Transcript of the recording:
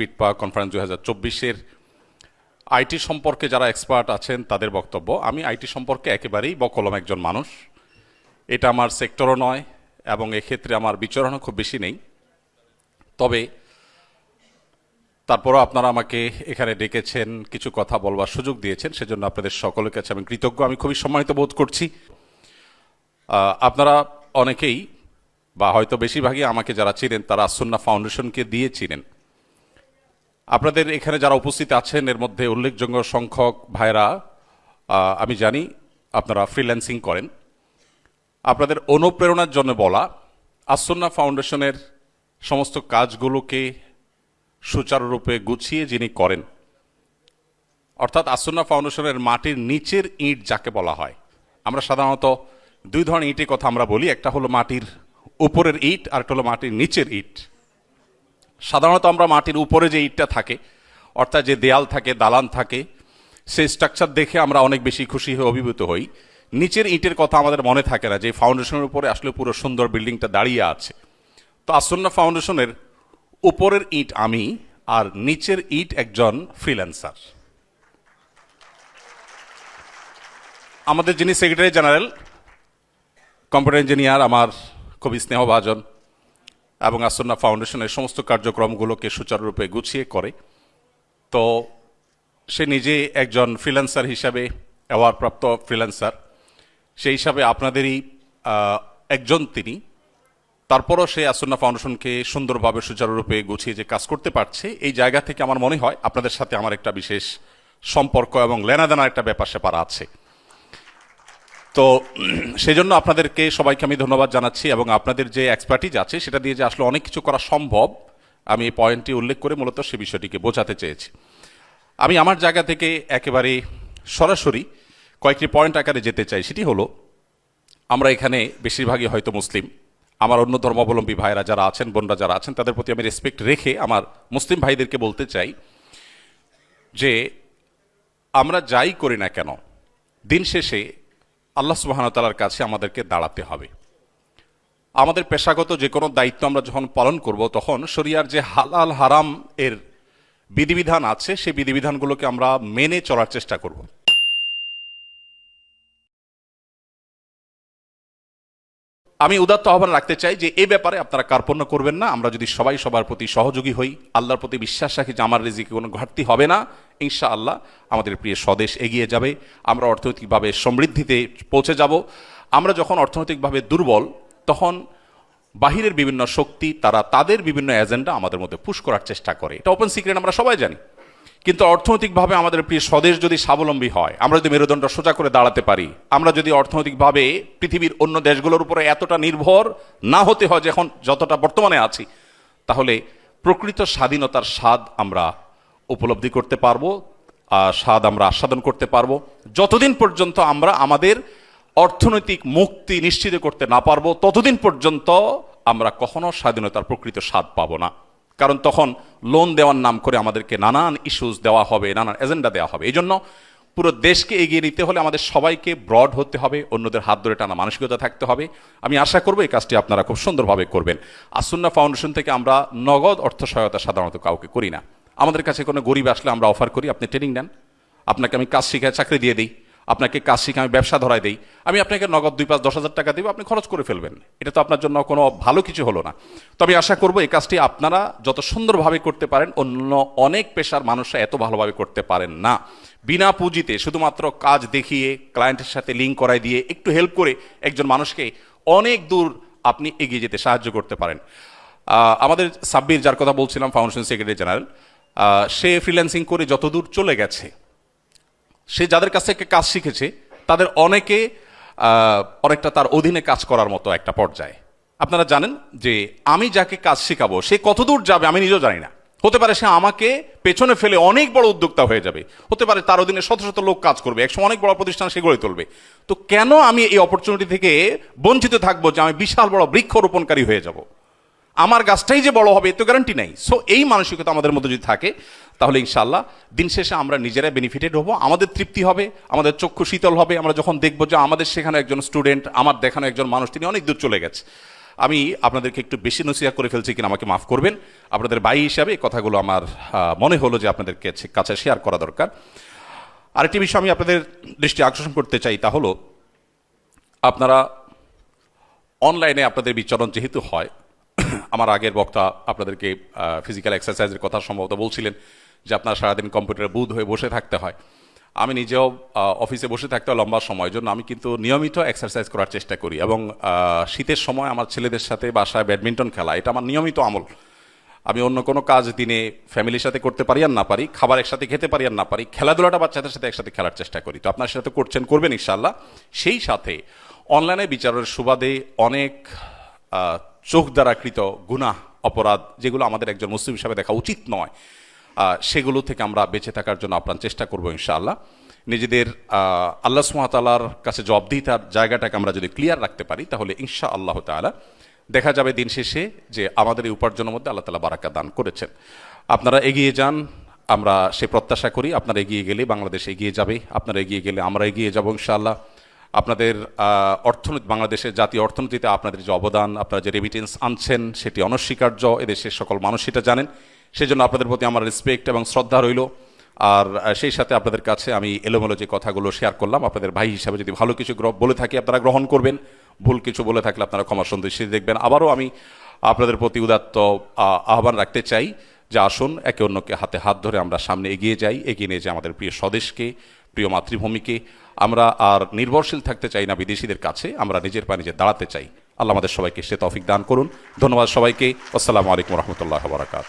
বিটপা conference দুই হাজার চব্বিশের আইটি সম্পর্কে যারা এক্সপার্ট আছেন, তাদের বক্তব্য। আমি আইটি সম্পর্কে একেবারেই বকলম একজন মানুষ। এটা আমার সেক্টরও নয় এবং এক্ষেত্রে আমার বিচরণও খুব বেশি নেই। তবে তারপরও আপনারা আমাকে এখানে ডেকেছেন, কিছু কথা বলবার সুযোগ দিয়েছেন, সেজন্য আপনাদের সকলের কাছে আমি কৃতজ্ঞ। আমি খুবই সম্মানিত বোধ করছি। আপনারা অনেকেই, বা হয়তো বেশিরভাগই আমাকে যারা চিনেন, তারা আসন্না ফাউন্ডেশনকে দিয়ে চিনেন। আপনাদের এখানে যারা উপস্থিত আছেন, এর মধ্যে উল্লেখযোগ্য সংখ্যক ভাইরা আমি জানি আপনারা ফ্রিল্যান্সিং করেন। আপনাদের অনুপ্রেরণার জন্য বলা, আসন্না ফাউন্ডেশনের সমস্ত কাজগুলোকে সুচারুরূপে গুছিয়ে যিনি করেন, অর্থাৎ আসন্না ফাউন্ডেশনের মাটির নিচের ইট যাকে বলা হয়। আমরা সাধারণত দুই ধরনের ইটের কথা আমরা বলি, একটা হলো মাটির উপরের ইট আর একটা হলো মাটির নিচের ইট। সাধারণত আমরা মাটির উপরে যে ইটটা থাকে, অর্থাৎ যে দেয়াল থাকে, দালান থাকে, সেই স্ট্রাকচার দেখে আমরা অনেক বেশি খুশি হয়ে অভিভূত হই। নিচের ইটের কথা আমাদের মনে থাকে না, যে ফাউন্ডেশনের উপরে আসলে পুরো সুন্দর বিল্ডিংটা দাঁড়িয়ে আছে। তো আসন্না ফাউন্ডেশনের উপরের ইট আমি আর নিচের ইট একজন ফ্রিল্যান্সার আমাদের যিনি সেক্রেটারি জেনারেল কম্পিউটার ইঞ্জিনিয়ার আমার খুবই স্নেহভাজন এবং আসন্না ফাউন্ডেশনের সমস্ত কার্যক্রমগুলোকে সুচারুরূপে গুছিয়ে করে, তো সে নিজে একজন ফ্রিল্যান্সার হিসাবে অ্যাওয়ার্ডপ্রাপ্ত ফ্রিল্যান্সার, সেই হিসাবে আপনাদেরই একজন তিনি। তারপরও সে আসন্না ফাউন্ডেশনকে সুন্দরভাবে সুচারুরূপে গুছিয়ে যে কাজ করতে পারছে, এই জায়গা থেকে আমার মনে হয় আপনাদের সাথে আমার একটা বিশেষ সম্পর্ক এবং লেনাদেনার একটা ব্যাপার স্যাপার আছে। তো সেই জন্য আপনাদেরকে সবাইকে আমি ধন্যবাদ জানাচ্ছি এবং আপনাদের যে এক্সপার্টিজ আছে, সেটা দিয়ে যে আসলে অনেক কিছু করা সম্ভব, আমি এই পয়েন্টটি উল্লেখ করে মূলত সে বিষয়টিকে বোঝাতে চেয়েছি। আমি আমার জায়গা থেকে একেবারে সরাসরি কয়েকটি পয়েন্ট আকারে যেতে চাই, সেটি হলো, আমরা এখানে বেশিরভাগই হয়তো মুসলিম। আমার অন্য ধর্মাবলম্বী ভাইরা যারা আছেন, বোনরা যারা আছেন, তাদের প্রতি আমি রেসপেক্ট রেখে আমার মুসলিম ভাইদেরকে বলতে চাই যে, আমরা যাই করি না কেন, দিন শেষে আল্লাহ সুবাহতালার কাছে আমাদেরকে দাঁড়াতে হবে। আমাদের পেশাগত যে কোনো দায়িত্ব আমরা যখন পালন করব, তখন শরিয়ার যে হালাল হারাম এর বিধিবিধান আছে, সেই বিধিবিধানগুলোকে আমরা মেনে চলার চেষ্টা করব। আমি উদাত্ত আহ্বান রাখতে চাই যে এ ব্যাপারে আপনারা কার্পণ্য করবেন না। আমরা যদি সবাই সবার প্রতি সহযোগী হই, আল্লাহর প্রতি বিশ্বাস রাখি যে আমার রিজিকে কোনো ঘাটতি হবে না ইনশা আল্লাহ আমাদের প্রিয় স্বদেশ এগিয়ে যাবে। আমরা অর্থনৈতিকভাবে সমৃদ্ধিতে পৌঁছে যাব। আমরা যখন অর্থনৈতিকভাবে দুর্বল, তখন বাহিরের বিভিন্ন শক্তি, তারা তাদের বিভিন্ন এজেন্ডা আমাদের মধ্যে পুশ করার চেষ্টা করে। এটা ওপেন সিক্রেট আমরা সবাই জানি। কিন্তু অর্থনৈতিকভাবে আমাদের প্রিয় স্বদেশ যদি স্বাবলম্বী হয়, আমরা যদি মেরুদণ্ড সোজা করে দাঁড়াতে পারি, আমরা যদি অর্থনৈতিকভাবে পৃথিবীর অন্য দেশগুলোর উপরে এতটা নির্ভর না হতে হয় যখন যতটা বর্তমানে আছি, তাহলে প্রকৃত স্বাধীনতার স্বাদ আমরা উপলব্ধি করতে পারব, আর স্বাদ আমরা আস্বাদন করতে পারব। যতদিন পর্যন্ত আমরা আমাদের অর্থনৈতিক মুক্তি নিশ্চিত করতে না পারব, ততদিন পর্যন্ত আমরা কখনো স্বাধীনতার প্রকৃত স্বাদ পাবো না। কারণ তখন লোন দেওয়ার নাম করে আমাদেরকে নানান ইস্যুস দেওয়া হবে, নানান এজেন্ডা দেওয়া হবে। এই জন্য পুরো দেশকে এগিয়ে নিতে হলে আমাদের সবাইকে ব্রড হতে হবে, অন্যদের হাত ধরে টানা মানসিকতা থাকতে হবে। আমি আশা করব এই কাজটি আপনারা খুব সুন্দরভাবে করবেন। আসুন্না ফাউন্ডেশন থেকে আমরা নগদ অর্থ সহায়তা সাধারণত কাউকে করি না। আমাদের কাছে কোনো গরিব আসলে আমরা অফার করি, আপনি ট্রেনিং নেন। আপনাকে আমি কাজ শিখায় চাকরি দিয়ে দিই। আপনাকে কাজ শিখে আমি ব্যবসা ধরাই দিই, আমি আপনাকে নগদ দুই পাঁচ দশ হাজার টাকা দিব, আপনি খরচ করে ফেলবেন। এটা তো আপনার জন্য কোনো ভালো কিছু হলো না। তো আমি আশা করব এই কাজটি আপনারা যত সুন্দরভাবে করতে পারেন, অন্য অনেক পেশার মানুষরা এত ভালোভাবে করতে পারেন না। বিনা পুঁজিতে শুধুমাত্র কাজ দেখিয়ে ক্লায়েন্টের সাথে লিঙ্ক করাই দিয়ে একটু হেল্প করে একজন মানুষকে অনেক দূর আপনি এগিয়ে যেতে সাহায্য করতে পারেন। আমাদের সাব্বির যার কথা বলছিলাম ফাউন্ডেশন সেক্রেটারি জেনারেল সে ফ্রিল্যান্সিং করে যতদূর চলে গেছে সে যাদের কাছ থেকে কাজ শিখেছে, তাদের অনেকে অনেকটা তার অধীনে কাজ করার মতো একটা পর্যায়ে। আপনারা জানেন যে আমি যাকে কাজ শেখাবো, সে কতদূর যাবে আমি নিজেও জানি না। হতে পারে সে আমাকে পেছনে ফেলে অনেক বড় উদ্যোক্তা হয়ে যাবে। হতে পারে তার অধীনে শত শত লোক কাজ করবে, একসময় অনেক বড় প্রতিষ্ঠান সে গড়ে তুলবে। তো কেন আমি এই অপরচুনিটি থেকে বঞ্চিত থাকব যে আমি বিশাল বড় বৃক্ষরোপণকারী হয়ে যাব? আমার গাছটাই যে বড় হবে এত গ্যারান্টি নাই। সো এই মানসিকতা আমাদের মধ্যে যদি থাকে, তাহলে ইনশাল্লাহ দিন শেষে আমরা নিজেরাই বেনিফিটেড হব, আমাদের তৃপ্তি হবে, আমাদের চক্ষু শীতল হবে, আমরা যখন দেখব যে আমাদের সেখানে একজন স্টুডেন্ট আমার দেখানো একজন মানুষ, তিনি অনেক দূর চলে গেছে। আমি আপনাদেরকে একটু বেশি নসিহা করে ফেলছি কিনা, আমাকে মাফ করবেন। আপনাদের ভাই হিসাবে এই কথাগুলো আমার মনে হলো যে আপনাদের কাছে শেয়ার করা দরকার। আরেকটি বিষয় আমি আপনাদের দৃষ্টি আকর্ষণ করতে চাই, তা হলো, আপনারা অনলাইনে আপনাদের বিচরণ যেহেতু হয় আমার আগের বক্তা আপনাদেরকে ফিজিক্যাল এক্সারসাইজের কথা সম্ভবত বলছিলেন যে আপনার সারাদিন কম্পিউটারে বুধ হয়ে বসে থাকতে হয়। আমি নিজেও অফিসে বসে থাকতে লম্বা সময়ের জন্য। আমি কিন্তু নিয়মিত এক্সারসাইজ করার চেষ্টা করি এবং শীতের সময় আমার ছেলেদের সাথে বাসায় ব্যাডমিন্টন খেলা, এটা আমার নিয়মিত আমল। আমি অন্য কোনো কাজ দিনে ফ্যামিলির সাথে করতে পারি আর না পারি, খাবার একসাথে খেতে পারি আর না পারি, খেলাধুলাটা বাচ্চাদের সাথে একসাথে খেলার চেষ্টা করি। তো আপনার সাথে করছেন, করবেন ইনশাল্লাহ সেই সাথে অনলাইনে বিচারের সুবাদে অনেক চোখ দ্বারা কৃত গুনাহ, অপরাধ, যেগুলো আমাদের একজন মুসলিম হিসাবে দেখা উচিত নয় সেগুলো থেকে আমরা বেঁচে থাকার জন্য আপনার চেষ্টা করব ইনশাআল্লাহ। নিজেদের আল্লাহ সুমাতালার কাছে জবাবদিহিতার জায়গাটাকে আমরা যদি ক্লিয়ার রাখতে পারি, তাহলে ইনশা আল্লাহ তাআলা দেখা যাবে দিন শেষে যে আমাদের এই উপার্জনের মধ্যে আল্লাহ তালা বারাকা দান করেছেন। আপনারা এগিয়ে যান, আমরা সে প্রত্যাশা করি, আপনারা এগিয়ে গেলে বাংলাদেশ এগিয়ে যাবে, আপনারা এগিয়ে গেলে আমরা এগিয়ে যাব ইনশাআল্লাহ। আপনাদের অর্থনীতি বাংলাদেশের জাতীয় অর্থনীতিতে আপনাদের যে অবদান, আপনারা যে রেমিটেন্স আনছেন, সেটি অনস্বীকার্য এদেশের সকল মানুষ সেটা জানেন। সেজন্য আপনাদের প্রতি আমার রেসপেক্ট এবং শ্রদ্ধা রইল। আর সেই সাথে আপনাদের কাছে আমি এলোমেলো যে কথাগুলো শেয়ার করলাম, আপনাদের ভাই হিসাবে যদি ভালো কিছু বলে থাকি আপনারা গ্রহণ করবেন। ভুল কিছু বলে থাকলে আপনারা ক্ষমা সন্তুষ্টি দেখবেন। আবারও আমি আপনাদের প্রতি উদাত্ত আহ্বান রাখতে চাই যে আসুন, একে অন্যকে হাতে হাত ধরে আমরা সামনে এগিয়ে যাই, এগিয়ে নিয়ে যাই আমাদের প্রিয় স্বদেশকে। প্রিয় মাতৃভূমিকে, আমরা আর নির্ভরশীল থাকতে চাই না বিদেশিদের কাছে, আমরা নিজের পায়ে নিজে দাঁড়াতে চাই। আল্লাহ আমাদের সবাইকে সে তফিক দান করুন। ধন্যবাদ সবাইকে। আসসালামু আলাইকুম রহমতুল্লাহ বারাকাত